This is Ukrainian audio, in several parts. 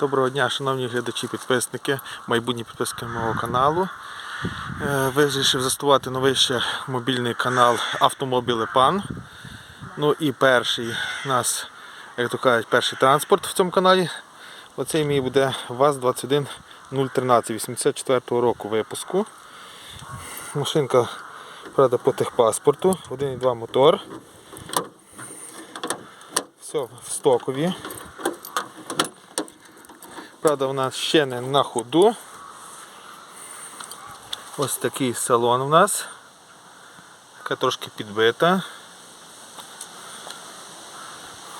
Доброго дня, шановні глядачі, підписники, майбутні підписники мого каналу. Е, Вирішив заснувати новий ще мобільний канал Автомобіле Пан. Ну і перший у нас, як то кажуть, перший транспорт в цьому каналі. Оцей мій буде ВАЗ-21013 84 року випуску. Машинка, правда, по техпаспорту, 1,2 мотор. Все в стокові. Правда, вона ще не на ходу. Ось такий салон у нас. Така трошки підбита.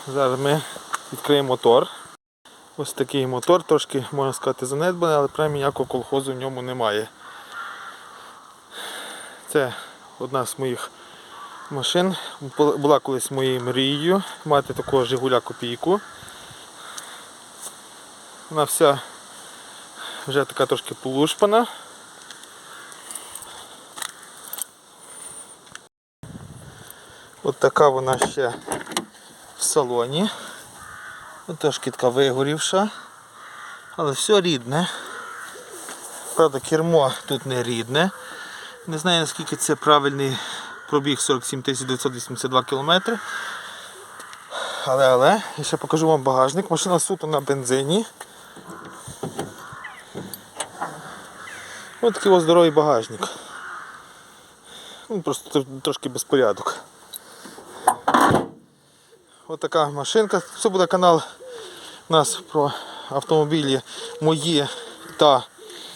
Зараз ми відкриємо мотор. Ось такий мотор, трошки, можна сказати, занедбаний, але прямо ніякого колхозу в ньому немає. Це одна з моїх машин. Була колись моєю мрією мати такого Жигуля копійку. Вона вся вже така трошки полушпана. От така вона ще в салоні. Трошки така вигорівша. Але все рідне. Правда, кермо тут не рідне. Не знаю наскільки це правильний пробіг 47 982 км. Але, але, я ще покажу вам багажник. Машина суто на бензині. Ось такий ось здоровий багажник. Ну, просто трошки безпорядок. Ось така машинка. Це буде канал у нас про автомобілі мої та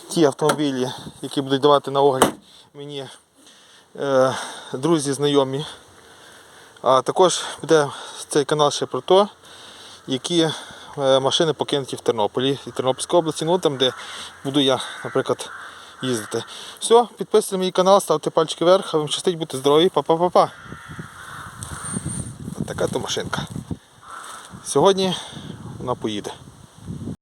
ті автомобілі, які будуть давати на огляд мені е, друзі, знайомі. А також буде цей канал ще про те, які е, машини покинуті в Тернополі і Тернопільській області, ну там, де буду я, наприклад, їздити. Все, підписуйтесь мій канал, ставте пальчики вверх, а вам щастить, будьте здорові, па-па-па-па. Така то машинка. Сьогодні вона поїде.